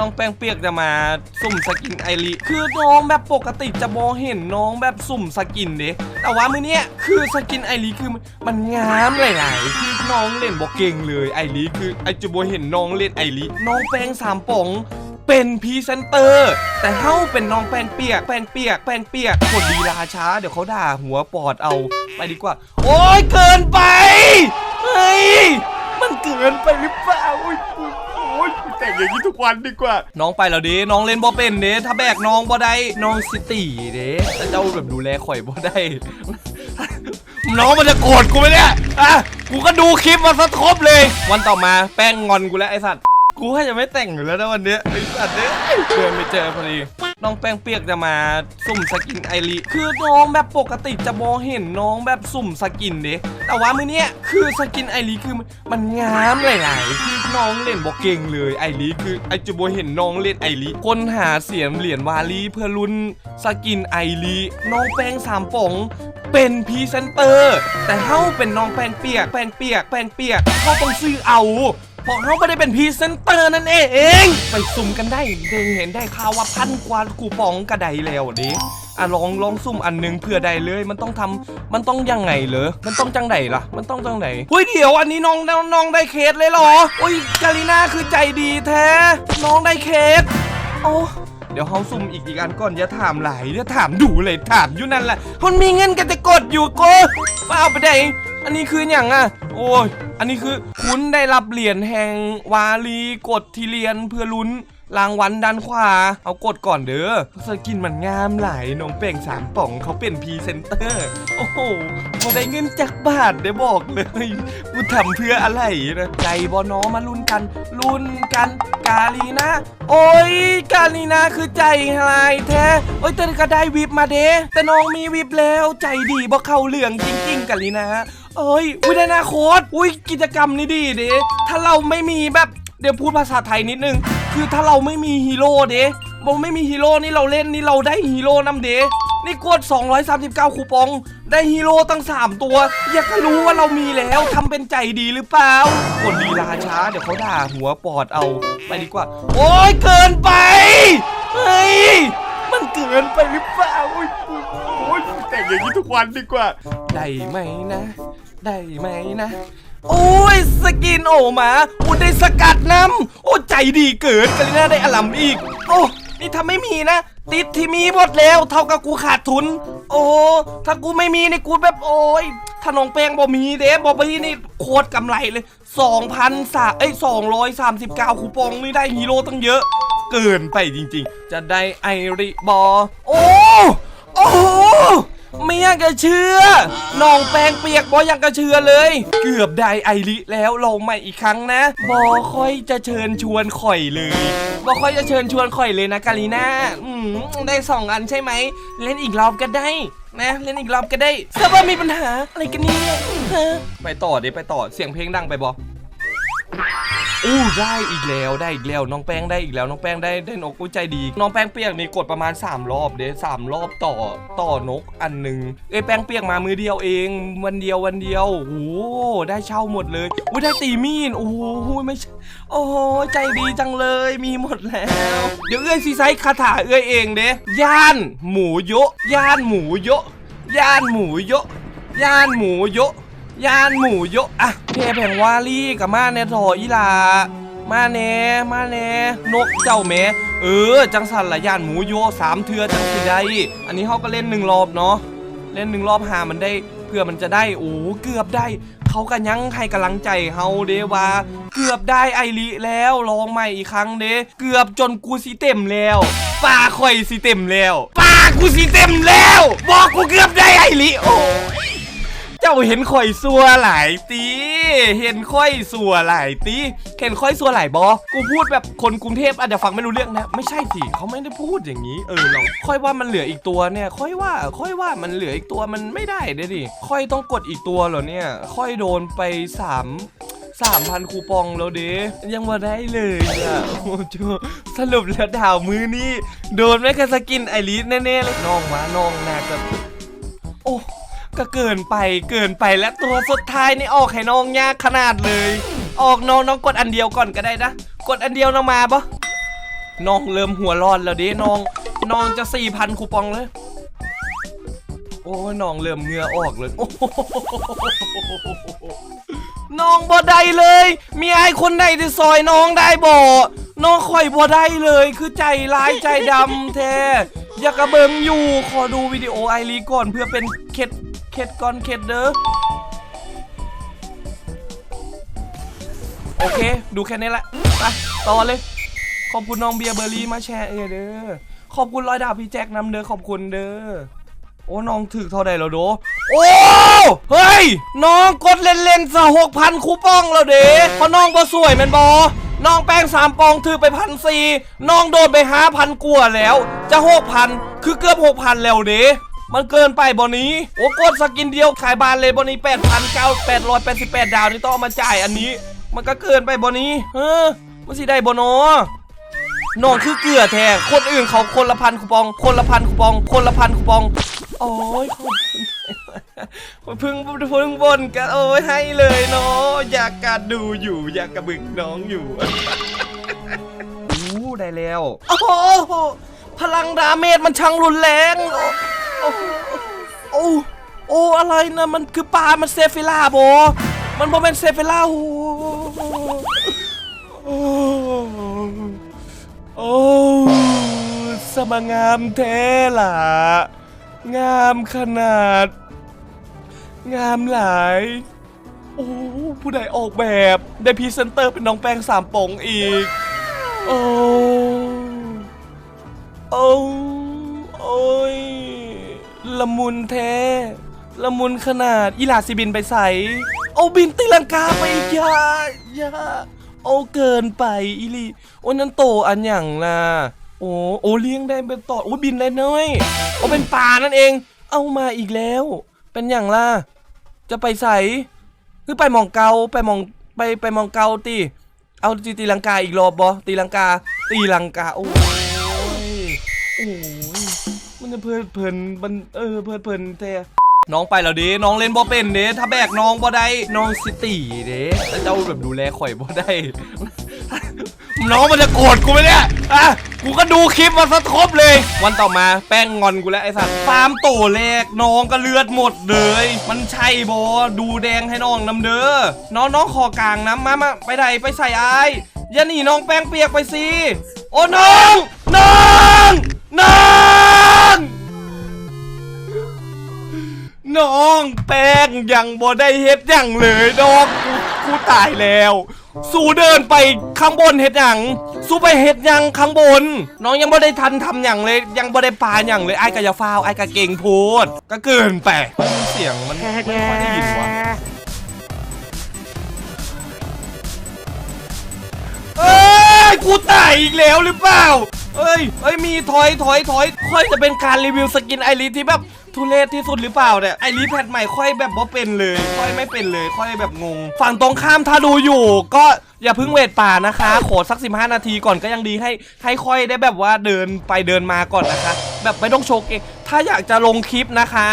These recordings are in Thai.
น้องแป้งเปียกจะมาสุ่มสกินไอรีคือน้องแบบปกติจะมองเห็นน้องแบบสุ่มสกินเด้แต่ว่ามือเนี้ยคือสกินไอรีคือมันงามหลายๆคือน้องเล่นบอกเก่งเลยไอรีคือไอจะโบเห็นน้องเล่นไอรีน้องแป้งสามป๋องเป็นพรีเซนเตอร์ แต่เฮ้าเป็นน้องแป้งเปียก แป้งเปียก แป้งเปียกกดดีลาช้า เดี๋ยวเขาด่าหัวปอดเอาไปดีกว่า โอ้ยเกินไป เฮ้ย มันเกินไปหรือเปล่าโอ้ย แต่งอย่างนี้ทุกวันดีกว่า น้องไปแล้วเด้น้องเล่นบ่เป็นเด้ถ้าแบกน้องบ่ได้น้องสิตีเด้แต่เจ้าแบบดูแลข่อยบ่ได้ น้องมันจะโกรธกูไหมเนี่ยอะกูก็ดูคลิปมาสะทบเลย วันต่อมาแป้งงอนกูแล้วไอสัตว์ กูแค่จะไม่แต่งอยู่แล้วนะวันเนี้ยไอสัตว์เนี่ยเดินไปเจอพอดี น้องแป้งเปียกจะมาสุ่มสกินไอรีคือน้องแบบปกติจะมองเห็นน้องแบบสุ่มสกินเด้แต่ว่ามื้อเนี้ยคือสกินไอรีคือมันงามหลายๆคือน้องเล่นบอกเก่งเลยไอรีคือไอจะโบเห็นน้องเล่นไอรีคนหาเสียงเหรียญวาลีเพื่อลุ้นสกินไอรีน้องแป้งสามป๋องเป็นพรีเซนเตอร์ แต่เฮ้าเป็นน้องแป้งเปียกแป้งเปียกแป้งเปียกเขาต้องซื้อเอา เพราะเขาไม่ได้เป็นพรีเซนเตอร์นั่นเองไปซุ่มกันได้เด้เห็นได้ข่าวว่าพันกว่ากูปองกระไดแล้วดิอะลองลองซุ่มอันหนึงเพื่อใดเลย มันต้องทำมันต้องยังไงเหรอมันต้องจังไดล่ะ มันต้องจังไดเฮ้ยเดี๋ยวอันนี้น้องน้องได้เคสเลยเหรออุ้ยกาลิน่าคือใจดีแท้ น้องได้เคสโอ้เดี๋ยวเขาซุ่มอีกอีกอันก่อนอย่าถามหลายอย่าถามดูเลยถามอยู่นั่นแหละคนมีเงินก็จะกดอยู่กว่าเอาไปได้องอันนี้คืออย่างอะ โอ้ย อันนี้คือคุณได้รับเหรียญแห่งวาลีกดทีเรียนเพื่อลุ้นรางวัลด้านขวา เอากดก่อนเด้อสกินมันงามหลายน้องเป่งสามป่องเขาเป็นพรีเซนเตอร์ โอ้โหมาได้เงินจากบาทได้บอกเลยกูทำเพื่ออะไรนะใจบอน้อมาลุ้นกันลุ้นกัน กาลีนะ โอ้ย กาลีนะคือใจหายแท้ โอ้ยแต่ก็ได้วิบมาเด้แต่น้องมีวิบแล้วใจดีบ่เข้าเรื่องจริง ๆกาลีนะ เอ้ยวินานาโคตอุ้ยกิจกรรมนี้ดีเด้ถ้าเราไม่มีแบบเดี๋ยวพูดภาษาไทยนิดนึง คือถ้าเราไม่มีฮีโร่เด้บอกไม่มีฮีโร่นี่เราเล่นนี่เราได้ฮีโร่นำเด้นี่กด 239 คูปอง ได้ฮีโร่ตั้ง 3 ตัว อยากจะรู้ว่าเรามีแล้วทำเป็นใจดีหรือเปล่ากดลีลาช้า เดี๋ยวเขาด่าหัวปอดเอาไปดีกว่า โอ้ยเกินไป เฮ้ย มันเกินไปหรือเปล่า โอ้ยโอ้ยแต่งอย่างนี้ทุกวันดีกว่า ได้ไหมนะ ได้ไหมนะ โอ้ยสกินโอหมาโอ้ได้สกัดน้ำโอ้ใจดีเกินกาลิน่าได้อลัมอีก โอ้นี่ถ้าไม่มีนะ ติดที่มีหมดแล้ว เท่ากับกูขาดทุน โอ้ถ้ากูไม่มีนี่กูแบบโอ้ยถ้าน้องแป้งบ่มีเด้บ่มีนี่โคตรกำไรเลย2,000สาเอ้ย239คูปองนี่ได้ฮีโร่ตั้งเยอะ เกินไปจริง ๆ จะได้ไอริบอ โอ้ โอ้ ไม่อยากจะเชื่อน้องแป้งเปียกบออยากจะเชื่อเลย เกือบได้ไอริแล้วลงใหม่อีกครั้งนะบอค่อยจะเชิญชวนข่อยเลยบอค่อยจะเชิญชวนข่อยเลยนะกาลีน่าอืมได้สองอันใช่ไหมเล่นอีกรอบก็ได้นะเล่นอีกรอบก็ได้เซิร์ฟเวอร์มีปัญหาอะไรกันเนี่ยฮะไปต่อดิไปต่อเสียงเพลงดังไปบอ อู้ได้อีกแล้วได้อีกแล้วน้องแป้งได้อีกแล้วน้องแป้งได้ได้นกอุ้ยใจดี น้องแป้งเปียกนี่กดประมาณ 3 รอบเด้สามรอบต่อต่อนกอันหนึ่งเอ้แป้งเปียกมามือเดียวเอง วันเดียววันเดียวโอ้ได้เช่าหมดเลยอุ้ยได้ตีมีนโอ้โหไม่ใช่โอ้โหใจดีจังเลยมีหมดแล้ว เดี๋ยวเอื้อยซีไซส์คาถาเอื้อยเองเด้ย่านหมูโยะย่านหมูโยะย่านหมูโยะย่านหมูโยะ ย่านหมูโยะอะเพแผงวาลี่กับมาเนทออีลามาเนมาเนนกเจ้าแม่เออ จังสันละย่านหมูโยะสามเทือจังสิได้ อันนี้เขาก็เล่นหนึ่งรอบเนาะเล่นหนึ่งรอบหามันได้เพื่อมันจะได้โอ้เกือบได้ เขากันยังให้กำลังใจเฮาเดว่า เกือบได้ไอริแล้วลองใหม่อีกครั้งเด้เกือบจนกูสิเต็มแล้วปลาข่อยสิเต็มแล้วปลากูสิเต็มแล้ว บอกกูเกือบได้ไอริโอ้ จ้าเห็นข่อยสัวหลายตีเห็นข่อยสัวหลายตีเห็นข่อยสัวหลายบอกูพูดแบบคนกรุงเทพอาจจะฟังไม่รู้เรื่องนะ ไม่ใช่สิเขาไม่ได้พูดอย่างนี้ เออเราค่อยว่ามันเหลืออีกตัวเนี่ย ค่อยว่า ค่อยว่ามันเหลืออีกตัวมันไม่ได้เด้ดิค่อยต้องกดอีกตัวเหรอเนี่ย ค่อยโดนไปสามสามพันคูปองแล้วเด้ยังมาได้เลยอะโอ้โหสรุปแล้วดาวมือนี่โดนแม่กระสกินไอริสแน่ๆเลยน้องมาน้องนาจะโอ้ ก็เกินไปเกินไปและตัวสุดท้ายนี่ออกให้น้องยากขนาดเลย ออกน้องน้องกดอันเดียวก่อนก็ได้นะ กดอันเดียวน้องมาปะน้องเริ่มหัวร้อนแล้วด้น้องน้องจะสี่พันคูปองเลย โอ้ยน้องเริ่มเหงื่อออกเลยโอ้น้องบ่ได้เลย มีไอ้คนไหนที่ซอยน้องได้บ่น้องข่อยบ่ได้เลย คือใจร้ายใจดำแท้อยากกระเบิงอยู่ ขอดูวิดีโอไอรีก่อนเพื่อเป็นเคล็ด เคล็ดก่อนเคล็ดเด้อโอเค ดูแค่นี้แหละไปต่อเลย ขอบคุณน้องเบียร์เบอร์รี่มาแชร์เออเด้อขอบคุณร้อยดาวพี่แจ็คนำเด้อขอบคุณเด้อโอ้น้องถึกเท่าใดแล้วโดโอ้เฮ้ยน้องกดเล่นๆซะหกพันคูปองแล้วเด้เพราะน้องบ่สวยแมนบอน้องแป้งสามปองถือไปพันสี่น้องโดนไปห้าพันกว่าแล้ว จะหกพันคือเกือบหกพันแล้วเด้ มันเกินไปบอนี้ โอ้กดสกินเดียวขายบานเลยบอนี้แปดพันเก้าแปดร้อยแปดสิบแปดดาวนี่ต้องเอามาจ่ายอันนี้ มันก็เกินไปบอนี้เออมันสิได้บอนอน้องคือเกลือแท้คนอื่นเขาคนละพันคูปอง คนละพันคูปอง คนละพันคูปอง โอ้ยขอบคุณพึ่งพึ่งบนกันโอ้ยให้เลยเนาะอยากการดูอยู่ อยากกระบึกน้องอยู่อู้ได้แล้ว โอ้โหพลังดาเมจมันช่างรุนแรง โอ้โอ้โอ้อะไรนะมันคือปลา มันเซฟิล่าโบ มันโมเป็นเซฟิล่าโอ้โอ้โอ้สมงามแท้ล่ะ งามขนาด งามหลาย โอ้ผู้ใดออกแบบได้พรีเซนเตอร์เป็นน้องแป้งสามปองอีก โอ้ โอ้ ละมุนแท้ละมุนขนาดอีหลาสิบินไปใส่เอาบินตีลังกาไปอีกยายาโอ้เกินไปอีลีโอ้นั่นโตอันหยังละโอ้โอเลี้ยงได้เป็นต่อโอ้บินได้น้อยโอ้เป็นปลานั่นเอง เอามาอีกแล้ว เป็นอย่างล่ะจะไปใส่คือไปมองเกาไปมองไปไปมองเกาตีเอาตีตีลังกาอีกรอบบอตีลังกาตีลังกาโอ้ยโอ้ มันจะเพลินเพลินมันเออเพลินเพลินแต่น้องไปแล้วเด้น้องเล่นบ่เป็นเด้ถ้าแบกน้องบ่ได้น้องสิตีเด้แต่เจ้าแบบดูแลข่อยบ่ได้ น้องมันจะโกรธกูไหมเนี่ยอะกูก็ดูคลิปมาสะทบเลย วันต่อมาแป้งงอนกูแล้วไอ้สัตว์ฟาร์มโตแรกน้องก็เลือดหมดเลย มันใช่บอดูแดงให้น้องน้ำเด้อน้องน้องคอกลางน้ำมามาไปไหนไปใส่อายอย่าหนีน้องแป้งเปียกไปสิโอ้น้องน้องน้อง ยังบ่ได้เฮ็ดหยังเลยน้องกูกูตายแล้ว สู้เดินไปข้างบนเฮ็ดหยังสู้ไปเฮ็ดหยังข้างบน น้องยังบ่ได้ทันทำหยังเลย ยังบ่ได้ปาหยังเลยไอ้ายกะอยาฟาวไอ้ายกะเก่งโพูดก็เกินไปเสียงมันไม่ค่อยได้ยินว่ะเอ้ยกูตายอีกแล้วหรือเปล่า เอ้ยเอ้ยมีถอยถอยถอยค่อยจะเป็นการรีวิวสกินไอรีที่แบบ ทุเรศที่สุดหรือเปล่าเนี่ยไอรีแพทใหม่ค่อยแบบว่าเป็นเลย ค่อยไม่เป็นเลย ค่อยแบบงง ฝั่งตรงข้ามถ้าดูอยู่ ก็อย่าเพิ่งเวทป่านะคะ ขอสัก 15 นาทีก่อนก็ยังดีให้ให้ค่อยได้แบบว่าเดินไปเดินมาก่อนนะคะ แบบไม่ต้องโชกเองถ้าอยากจะลงคลิปนะคะ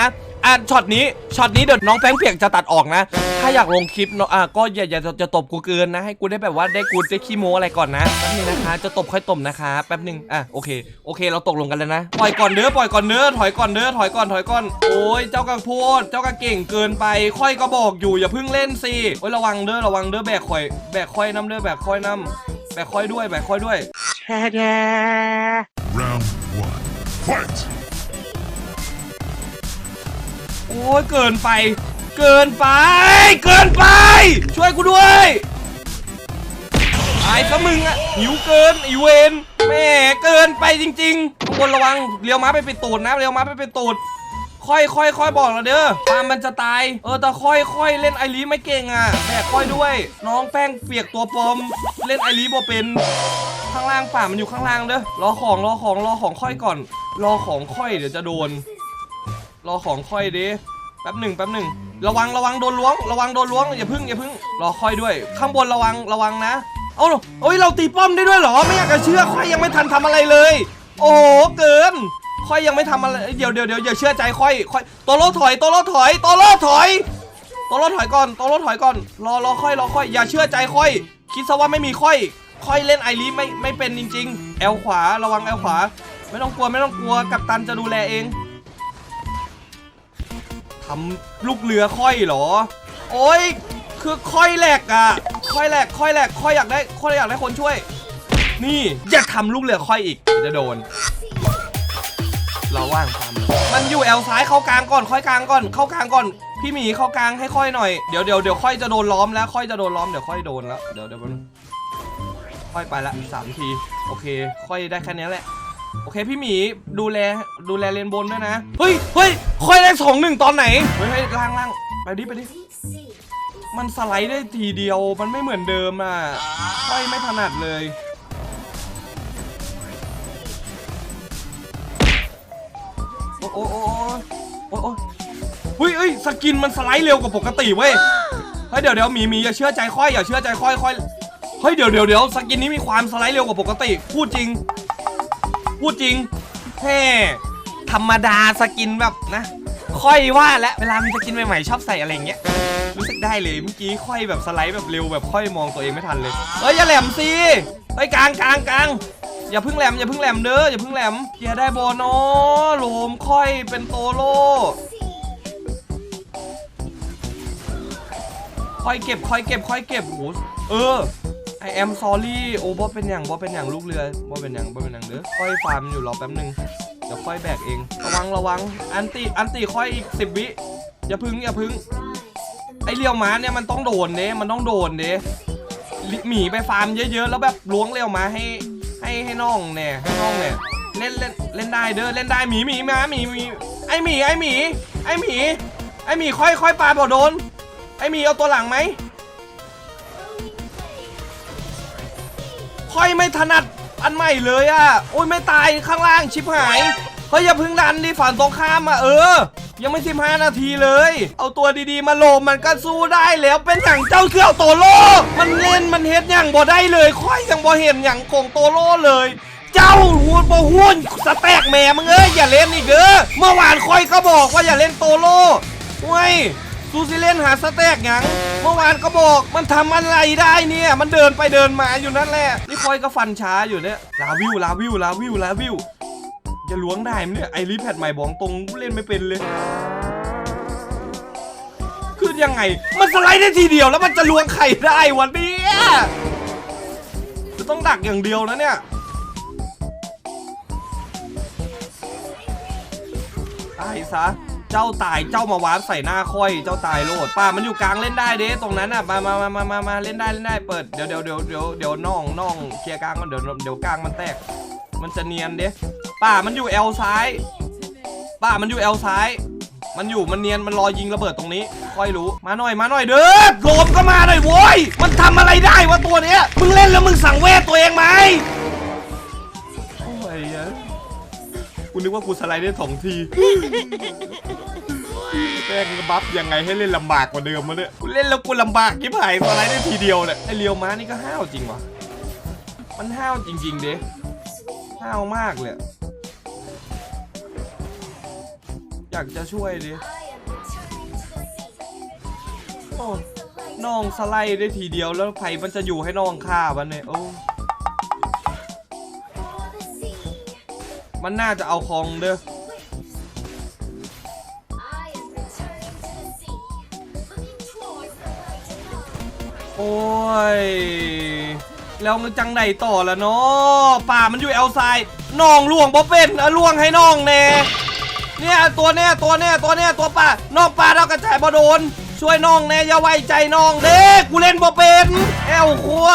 อะช็อตนี้ช็อตนี้เดี๋ยวน้องแป้งเปียกจะตัดออกนะ ถ้าอยากลงคลิปเนาะอะก็อย่าอย่าจะจะตบกูเกินนะ ให้กูได้แบบว่าได้กูได้ขี้โม้อะไรก่อนนะแป๊บนึงนะคะ จะตบค่อยตบนะคะ แป๊บนึงอะโอเคโอเค เราตกลงกันแล้วนะปล่อยก่อนเด้อปล่อยก่อนเด้อถอยก่อนเด้อถอยก่อนถอยก่อนโอ้ยเจ้ากระโพดเจ้ากระเก่งเกินไป ค่อยก็บอกอยู่อย่าเพิ่งเล่นสิโอ้ยระวังเด้อระวังเด้อแบกค่อยแบกค่อยน้ำเด้อแบกค่อยน้ำแบกค่อยด้วยแบกค่อยด้วย Round one. Fight! โอ้ยเกินไป เกินไป เกินไป ช่วยกูด้วยไอ้ซะมึงอะหิวเกินอีเวนแม่เกินไปจริงๆทุกคนระวังเลี้ยวม้าไปเป็นตูดนะเลี้ยวม้าไปเป็นตูดค่อยค่อยค่อยบอกเราเด้อปามมันจะตาย เออแต่ค่อยค่อยเล่นไอรีไม่เก่งอะแบกค่อยด้วย น้องแป้งเปียกตัวปลอม เล่นไอรีบ่เป็น ข้างล่างป่ามันอยู่ข้างล่างเด้อ รอของรอของรอของค่อยก่อน รอของค่อยเดี๋ยวจะโดน รอของค่อยดิแป๊บหนึ่งแป๊บหนึ่งระวังระวังโดนล้วง ระวังโดนล้วงอย่าพึ่งอย่าพึ่งรอค่อยด้วย ข้างบนระวังระวังนะ เอ้าโอ้ยเราตีป้อมได้ด้วยเหรอไม่อยากจะเชื่อค่อยยังไม่ทันทำอะไรเลย โอ้โหเกินค่อยยังไม่ทำอะไรเดี๋ยวเดี๋ยวเดี๋ยวอย่าเชื่อใจค่อยค่อยตัวโลถอยตัวโลถอยตัวโลถอยตัวโลถอยก่อนตัวโลถอยก่อน รอรอค่อยรอค่อย อย่าเชื่อใจค่อย คิดซะว่าไม่มีค่อย ค่อยเล่นไอรีไม่ไม่เป็นจริงๆแอลขวาระวังแอลขวา ไม่ต้องกลัวไม่ต้องกลัวกัปตันจะดูแลเอง ทำลูกเรือค่อยเหรอ โอ้ยคือค่อยแหลกอะ ค่อยแหลกค่อยแหลกค่อยอยากได้ค่อยอยากได้คนช่วย นี่อย่าทำลูกเรือค่อยอีกจะโดน เราว่างทำมันอยู่แอลซ้ายเข้ากลางก่อน ค่อยกลางก่อน เข้ากลางก่อนพี่หมีเข้ากลางให้ค่อยหน่อยเดี๋ยวเดี๋ยวเดี๋ยวค่อยจะโดนล้อมแล้วค่อยจะโดนล้อมเดี๋ยวค่อยโดนแล้วเดี๋ยวเดี๋ยวมันค่อยไปละสามทีโอเค ค่อยได้แค่นี้แหละ โอเคพี่หมีดูแลดูแลเลนบนด้วยนะ เฮ้ยเฮ้ยค่อยได้สองหนึ่งตอนไหนเฮ้ยเฮ้ยล่างล่างไปดิไปดิมันสไลด์ได้ทีเดียวมันไม่เหมือนเดิมอะค่อยไม่ถนัดเลย โอ้โอ้โอ้โอ้โอ้เฮ้ยเฮ้ยสกินมันสไลด์เร็วกว่าปกติเว้ยเฮ้ยเดี๋ยวเดี๋ยวหมีหมีอย่าเชื่อใจค่อยอย่าเชื่อใจค่อยค่อยเฮ้ยเดี๋ยวเดี๋ยวเดี๋ยวสกินนี้มีความสไลด์เร็วกว่าปกติพูดจริง พูดจริงแฮ่ธรรมดาสกินแบบนะ ค่อยว่าแล้วเวลามีสกินใหม่ๆ ชอบใส่อะไรอย่างเงี้ยรู้สึกได้เลยเมื่อกี้ค่อยแบบสไลด์แบบเร็วแบบค่อยมองตัวเองไม่ทันเลยเฮ้ยอย่าแหลมสิเฮ้ยกลางกลางกลางอย่าพึ่งแหลมอย่าพึ่งแหลมเด้ออย่าพึ่งแหลมเกียร์ได้โบโนโหลมค่อยเป็นโตโลค่อยเก็บค่อยเก็บค่อยเก็บโอ้โหเออ I am sorry โอ้บอเป็นอย่างบอเป็นอย่างลูกเรือบอเป็นอย่างบอเป็นอย่างเด้อค่อยฟาร์มอยู่รอแป๊บนึงเดี๋ยวค่อยแบกเอง ระวังระวัง อันติอันติค่อยอีกสิบวิ อย่าพึ่งอย่าพึ่ง ไอเรียวม้าเนี่ยมันต้องโดนเด้มันต้องโดนเด้หมีไปฟาร์มเยอะๆ แล้วแบบล้วงเรียวม้าให้ให้ให้น้องเนี่ยให้น้องเนี่ยเล่นเล่นเล่นได้เด้อเล่นได้หมีหมีม้าหมีหมีไอหมีไอหมีไอหมีไอหมีค่อยค่อยปาบ่โดน ไอหมีเอาตัวหลังไหม ค่อยไม่ถนัดอันใหม่เลยอะ โอ้ยไม่ตายข้างล่างชิบหายเฮ้ยอย่าพึ่งดันดิฝันตรงข้ามอะเออ ยังไม่ 15 นาทีเลย เอาตัวดีๆ มาโลมมันก็สู้ได้แล้วเป็นอย่างเจ้าเสี่ยวโตโลมันเล่นมันเฮ็ดอย่างบ่ได้เลย ค่อยยังบ่เห็นอย่างโกงโตโลเลย เจ้าหูบ่หุ้นสแต็กแหม่มึงเอ้ยอย่าเล่นอีกเด้อเมื่อวานค่อยก็บอกว่าอย่าเล่นโตโลเว้ย ซูซิเล่นหาสแต็กหยังเมื่อวานก็บอกมันทำอะไรได้เนี่ย มันเดินไปเดินมาอยู่นั่นแหละ นี่คอยก็ฟันช้าอยู่เนี่ย ลาวิวลาวิวลาวิวลาวิวจะล้วงได้ไหมเนี่ยไอรีแพดใหม่บอกตรงเล่นไม่เป็นเลย คือยังไง มันสไลด์ได้ทีเดียวแล้วมันจะล้วงไข่ได้วันนี้จะต้องดักอย่างเดียวนะเนี่ยตายซะ เจ้าตายเจ้ามาวาร์ปใส่หน้าค่อย เจ้าตายโลดป่ามันอยู่กลางเล่นได้เด้ตรงนั้นอะมามามามามามาเล่นได้เล่นได้เปิดเดี๋ยวเดี๋ยวเดี๋ยวเดี๋ยวเดี๋ยวน้องน้องเคลียร์กลางก่อนเดี๋ยวเดี๋ยวกลางมันแตก มันจะเนียนเด้ป่ามันอยู่เอลซ้ายป่ามันอยู่เอลซ้าย มันอยู่มันเนียนมันรอยิงระเบิดตรงนี้ ค่อยรู้มาหน่อยมาหน่อยเด้อโลมก็มาหน่อยโว้ยมันทำอะไรได้วะตัวเนี้ยมึงเล่นแล้วมึงสั่งเวทตัวเองไหม กูนึกว่ากูสไลด์ได้สองทีแม่งบัฟยังไงให้เล่นลำบากกว่าเดิมมาเนี่ยกูเล่นแล้วกูลำบากยิ่หายสไลด์ได้ทีเดียวเนี่ยไอเรียวม้านี่ก็ห้าวจริงวะมันห้าวจริง ๆ เด้ห้าวมากเลยอะอยากจะช่วยดิโอ้น้องสไลด์ได้ทีเดียวแล้วไผ่มันจะอยู่ให้น้องฆ่าวันเนี่ยโอ้ มันน่าจะเอาคองเด้อโอ้ย แล้วมันจังใดต่อละเนาะป่ามันอยู่เอลไซน้องล่วงบ่เป็นอะล่วงให้น้องแน่เนี่ยตัวเนี้ยตัวเนี้ยตัวเนี้ยตัวป่าน้องป่าเรากระจายบ่โดน ช่วยน้องแน่อย่าไว้ใจน้องเด้กูเล่นบ่เป็น เอลครัว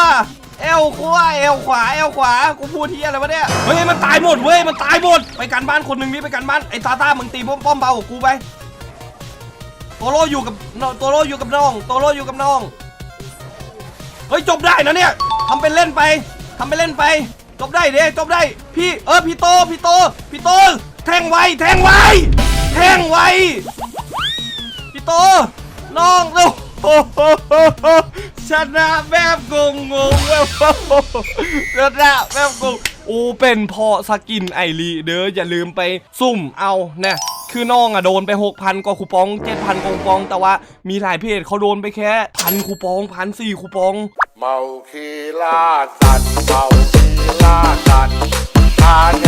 เอลครัวเอลขวาเอลขวากูพูดที่อะไรวะเนี่ยเฮ้ยมันตายหมดเว้ยมันตายหมดไปกันบ้านคนหนึ่งนี่ไปกันบ้านไอ้ตาตามึงตีป้อมป้อมเบากับกูไปโตโร่อยู่กับน้องโตโร่อยู่กับน้องโตโร่อยู่กับน้องเฮ้ยจบได้นะเนี่ยทำเป็นเล่นไปทำเป็นเล่นไปจบได้เด้จบได้ พี่เออพี่โตพี่โตพี่โตแทงไวแทงไวแทงไวพี่โตน้องเร็ว โอ้โหชนะแบบงงงงแบบชนะแบบงงโอ้เป็นเพอสกินไอรีเด้ออย่าลืมไปซุ่มเอานะคือน้องอะโดนไป 6,000 กว่าคูปอง 7,000กว่าคูปอง แต่ว่ามีหลายเพจเขาโดนไปแค่พันคูปองพันสี่คูปอง เมาคีล่าสัตว์เมาคีล่าสัตว์คาแท